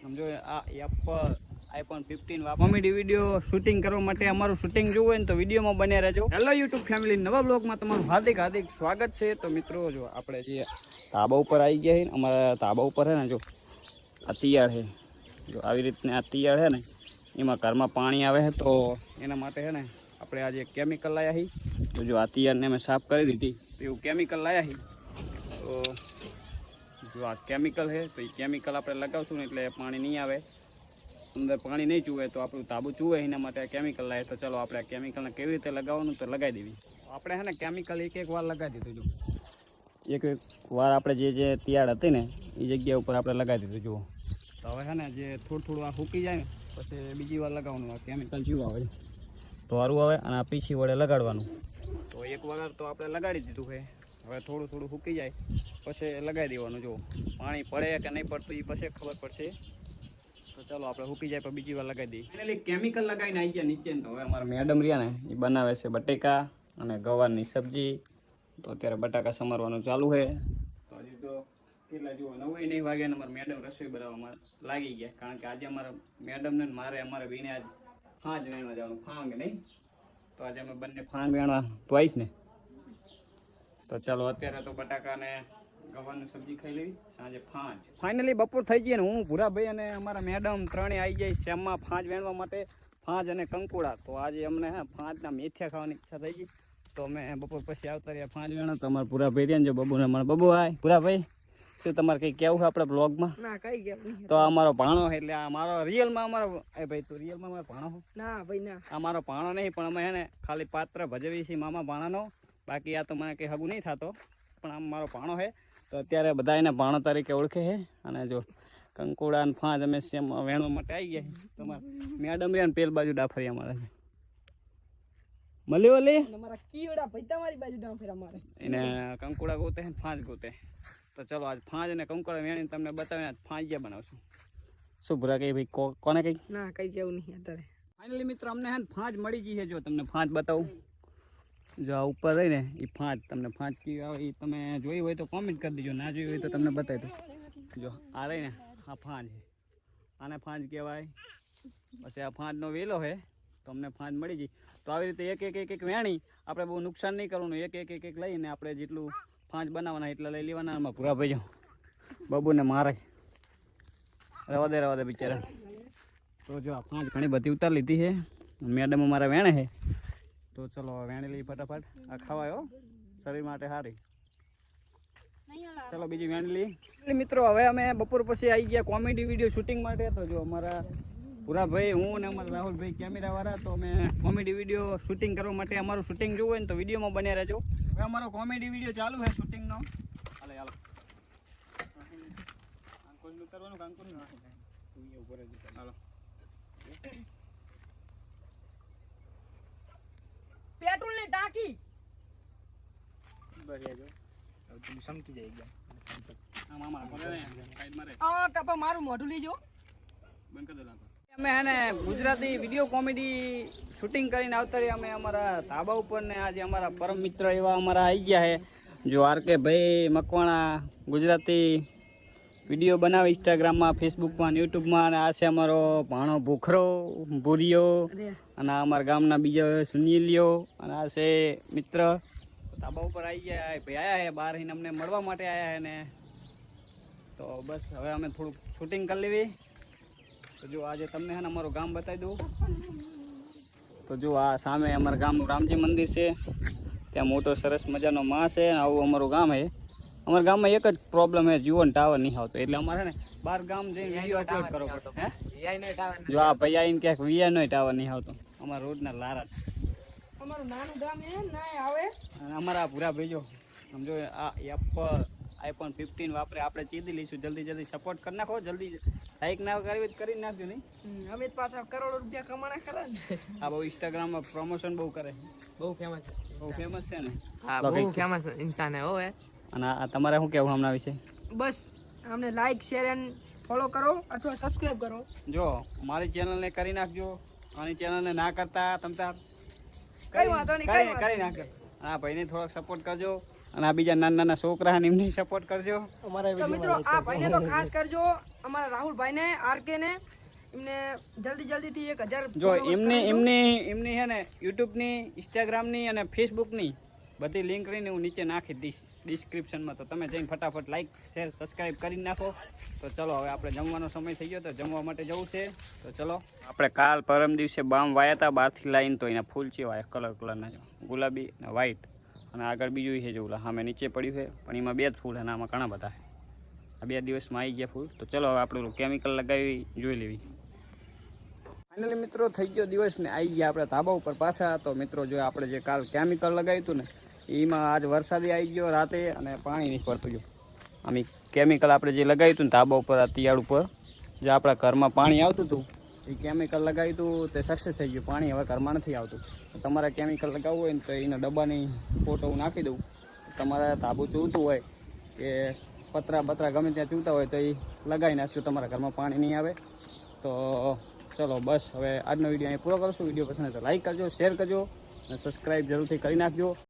સમજો, આ Apple iPhone fifteen comedy video shooting કરવા માટે અમારું શૂટિંગ જોવું હોય ને તો વિડીયોમાં બન્યા રહેજો. હેલો યુટ્યુબ ફેમિલી નવા બ્લોગમાં તમારું હાર્દિક હાર્દિક સ્વાગત છે. તો મિત્રો, જો આપણે જે તાબા ઉપર આવી ગયા છે ને, અમારા તાબા ઉપર છે ને, જો, આ તિયાળ છે. જો આવી રીતને આ તિયાળ છે ને, એમાં ઘરમાં પાણી આવે છે, તો એના માટે છે ને, આપણે આજે કેમિકલ લાવ્યા છીએ તો જો આ તિયાળને અમે સાફ કરી દીધી. તો એવું કેમિકલ લાવ્યા છીએ તો જો આ કેમિકલ છે, તો એ કેમિકલ આપણે લગાવશું ને એટલે પાણી નહીં આવે. અંદર પાણી નહીં ચૂવે તો આપણું તાબુ ચૂવે એના માટે કેમિકલ લાવે તો ચલો આપણે આ કેમિકલને કેવી રીતે લગાવવાનું તો લગાવી દેવી. આપણે છે ને કેમિકલ એક એક વાર લગાવી દીધું જો એક એક વાર આપણે જે જે તિયાર હતી ને, એ જગ્યા ઉપર આપણે લગાવી દીધું જુઓ. તો હવે છે ને જે થોડું થોડું આ સૂકી જાય ને, પછી બીજી વાર લગાવવાનું, આ કેમિકલ જેવું આવે તો સારું આવે અને આ પીછી વડે લગાડવાનું. તો એક વગર તો આપણે લગાડી દીધું છે. હવે થોડું થોડું સૂકી જાય. પછી લગાવી દેવાનું જો પાણી પડે કે નહીં પડતું એ પછી ખબર પડશે. તો ચાલો, આપણે ફૂકી જાય, પણ બીજી વાર લગાવી દઈએ. ફાઇનલી કેમિકલ લગાવીને આવી ગયા નીચે તો હવે અમારા મેડમ રહ્યા ને એ બનાવે છે બટેકા અને ગવારની સબ્જી. તો અત્યારે બટાકા સમારવાનું ચાલુ છે. તો હજી તો કેટલા, જુઓ નવે નહીં વાગે અમારા મેડમ રસોઈ બનાવવામાં લાગી ગયા. કારણ કે આજે અમારા મેડમ ને મારે અમારે બેને આજ ફાંજ વેણવા જવાનું. ફાંગ નહીં. તો આજે અમે બંને ફાંગ વેણવા તો આવીશ ને. તો ચાલો, અત્યારે તો બટાકા ને સબ્જી ખાઈ લેવી. સાંજે ફાંજ ફાઇનલી બપોર થઈ ગઈ ને હું ભૂરાભાઈ અને અમારા મેડમ ત્રણેય આવી જાય શ્યામમાં ફાંજ વેણવા માટે ફાંજ અને કંકુડા. તો આજે અમને હે ફાંજના મેથિયા ખાવાની ઈચ્છા થઈ ગઈ. તો અમે બપોર પછી આવતા રહ્યા ફાંજ વેણો તો અમારા પૂરાભાઈ રહ્યા જો બબુને અમારા બબુ આય પૂરાભાઈ શું તમારે કંઈ કેવું છે આપણે બ્લોગમાં ના કઈ તો અમારો ભાણો એટલે આ મારો રિયલમાં અમારો એ ભાઈ તું રિયલમાં અમારો ભાણો અમારો ના ભાઈ ના. આ ભાણો નહીં પણ અમે હે ને ખાલી પાત્ર ભજવી છીએ મામા ભાણાનો. બાકી આ તો મને કંઈ હગું નહીં થતો. પણ આમ મારો ભાણો છે. તો અત્યારે બધા એને ભાણો તરીકે ઓળખે છે. અને જો કંકુડા ને ફાંજ અમે સેમ વેણવા માટે આવી ગયા તમારે મેડમ રહ્યા ને પેલ બાજુ ડાફરી અમારે છે. ઓલી અને મારા કીવડા ભાઈ તમારી બાજુ ડાફરી અમારે મારે. એને કંકુડા ગોતે છે ને ફાંજ ગોતે. તો ચલો આજ ફાંજ અને કંકુડા વેણીને તમને બતાવીને આજ ફાંજિયા બનાવશું. શું ભૂરા કઈ ભાઈ? કોને કઈ? ના કઈ જેવું નહીં અત્યારે. ફાઇનલી મિત્રો અમને હે ને ફાંજ મળી ગઈ છે. જો તમને ફાંજ બતાવું. જો આ ઉપર રહી ને એ ફાંચ, તમને ફાંચ કેવી આવે એ તમે જોઈ હોય તો કોમેન્ટ કરી દેજો, ના જોઈ હોય તો તમને બતાવી દો જો, આ રહી ને, આ ફાંજ આને ફાંજ કહેવાય. પછી આ ફાંજનો વેલો છે તો અમને ફાંજ મળી ગઈ. તો આવી રીતે એક એક એક એક વેણી, આપણે બહુ નુકસાન નહીં કરવાનું. એક એક એક એક લઈને આપણે જેટલું ફાંજ બનાવવાના એટલા લઈ લેવાના. એમાં પૂરા ભાઈ જાઉં બબુને મારે. રવા દે રવા દે બિચારા તો જો આ ફાંચ ઘણી બધી ઉતાર લીધી છે. મેડમ અમારા વેણે છે. તો ચલો હવે વેણી લઈ ફટાફટ. આ ખવાયો હો. શરીર માટે સારી ચલો બીજી વેણી મિત્રો હવે અમે બપોર પછી આવી ગયા કોમેડી વીડિયો શૂટિંગ માટે. તો જો અમારા પુરાભાઈ હું અને અમારા રાહુલભાઈ કેમેરાવાળા તો અમે કોમેડી વીડિયો શૂટિંગ કરવા માટે અમારું શૂટિંગ જોવું હોય ને તો વિડીયોમાં બન્યા રહેજો. હવે અમારો કોમેડી વીડિયો ચાલુ છે શૂટિંગનો. હાલે હાલો. કરવાનું ઉતાર. હાલો પેટ્રોલની ટાંકી. બરિયા જો. તમે સમજી જાય એકદમ. આ મામા બોલે ને સાઈડ મારે આ કપા મારું મોઢું લીજો. બંધ કરી દો લાંબા. અમે હે ને ગુજરાતી વીડિયો કોમેડી શૂટિંગ કરીને આવતા રહ્યા અમે અમારા ધાબા ઉપર ને આજે અમારા પરમ મિત્ર એવા અમારા આવી ગયા છે. જો આર કે ભાઈ મકવાણા ગુજરાતી વીડિયો બનાવે ઇન્સ્ટાગ્રામમાં ફેસબુકમાં યુટ્યુબમાં અને આ છે અમારો ભાણો ભૂખરો ભૂરિયો અને આ અમારા ગામના બીજા સુનિલિયો. અને આ છે મિત્ર. તાબા ઉપર આવી ગયા. ભાઈ આયા છે બહાર આવીને અમને મળવા માટે આવ્યા છે ને. તો બસ હવે અમે થોડુંક શૂટિંગ કરી લેવી. તો જો આજે તમને છે ને અમારું ગામ બતાવી દઉં. તો જો આ સામે અમારા ગામનું રામજી મંદિર છે. ત્યાં મોટો સરસ મજાનો માં છે આવું અમારું ગામ છે અમારા ગામમાં એક જ પ્રોબ્લેમ છે જીવન ટાવર નહીં આવતો. એટલે અમારે ને બાર ગામ જઈને વીડિયો અપલોડ કરવો પડે. જો આ ભાઈ આવીને ક્યાંક વીઆઈ નો ટાવર નહીં આવતો. અમારા રોડના લારા અમારું નાનું ગામ એ ના આવે. અમારા પૂરા ભાઈઓ સમજો આ એપલ આઈફોન ફિફ્ટીન વાપરે. આપણે ચીધી લઈશું. જલ્દી જલ્દી સપોર્ટ કરી નાખો. જલ્દી લાઈક ના કરવી કરી નાખજો નહીં. અમિત પાછા કરોડો રૂપિયા કમાણા કરે ને. આ બહુ ઇન્સ્ટાગ્રામમાં પ્રમોશન બહુ કરે. બહુ ફેમસ બહુ ફેમસ છે ને. હા બહુ ફેમસ ઇન્સાન હે ઓએ અને આ તમારે શું કહેવું હમણાં વિશે? બસ અમને લાઈક શેર એન્ડ ફોલો કરો અથવા સબસ્ક્રાઇબ કરો. જો મારી ચેનલને કરી નાખજો. મારી ચેનલને ના કરતા તમ તાર કઈ વાંધો નહીં, કઈ કરી નાખજો. આ ભાઈને થોડોક સપોર્ટ કરજો અને આ બીજા નાના નાના છોકરા એમને સપોર્ટ કરજો. અમારા મિત્રો આ ભાઈને તો ખાસ કરજો. અમારા રાહુલભાઈને આરકે ને એમને જલ્દી જલ્દીથી એક હજાર જો એમને એમની એમની છે ને યુટ્યુબની ઇન્સ્ટાગ્રામની અને ફેસબુકની બધી લિંક રહીને હું નીચે નાખી દઈશ. ડિસ્ક્રિપ્શનમાં તો તમે જઈને ફટાફટ લાઇક શેર સબસ્ક્રાઈબ કરી નાખો. તો ચલો હવે આપણે જમવાનો સમય થઈ ગયો તો જમવા માટે જવું છે. તો ચલો. આપણે કાલ પરમ દિવસે બામ વાયા હતા બહારથી લાવીને તો એના ફૂલ છે વાયા કલર કલરના ગુલાબી અને વ્હાઈટ અને આગળ બીજું છે જેવું હામે સામે નીચે પડ્યું છે પણ એમાં બે જ ફૂલ અને આમાં ઘણા બધા આ બે દિવસમાં આવી ગયા ફૂલ. તો ચલો હવે આપણે કેમિકલ લગાવી જોઈ લેવી. ફાઇનલી મિત્રો થઈ ગયો દિવસ ને આવી ગયા આપણે ધાબા ઉપર પાછા. તો મિત્રો જો આપણે જે કાલ કેમિકલ લગાવ્યું હતું ને એમાં આજ વરસાદી આવી ગયો રાતે અને પાણી નહીં પડતું ગયું. આમ કેમિકલ આપણે જે લગાવ્યું હતું ને ધાબા ઉપર, આ તિયાળ ઉપર, જે આપણા ઘરમાં પાણી આવતું હતું, એ કેમિકલ લગાવ્યું હતું, તે સક્સેસ થઈ ગયું. પાણી હવે ઘરમાં નથી આવતું. તમારે કેમિકલ લગાવવું હોય ને તો એના ડબ્બાની ફોટો હું નાખી દઉં. તમારા ધાબુ ચૂવતું હોય કે પતરા બતરા ગમે ત્યાં ચૂવતા હોય તો એ લગાવી નાખજો. તમારા ઘરમાં પાણી નહીં આવે. તો ચલો, બસ. હવે આજનો વીડિયો અહીં પૂરો કરશું વીડિયો પસંદ તો લાઈક કરજો શેર કરજો અને સબસ્ક્રાઈબ જરૂરથી કરી નાખજો.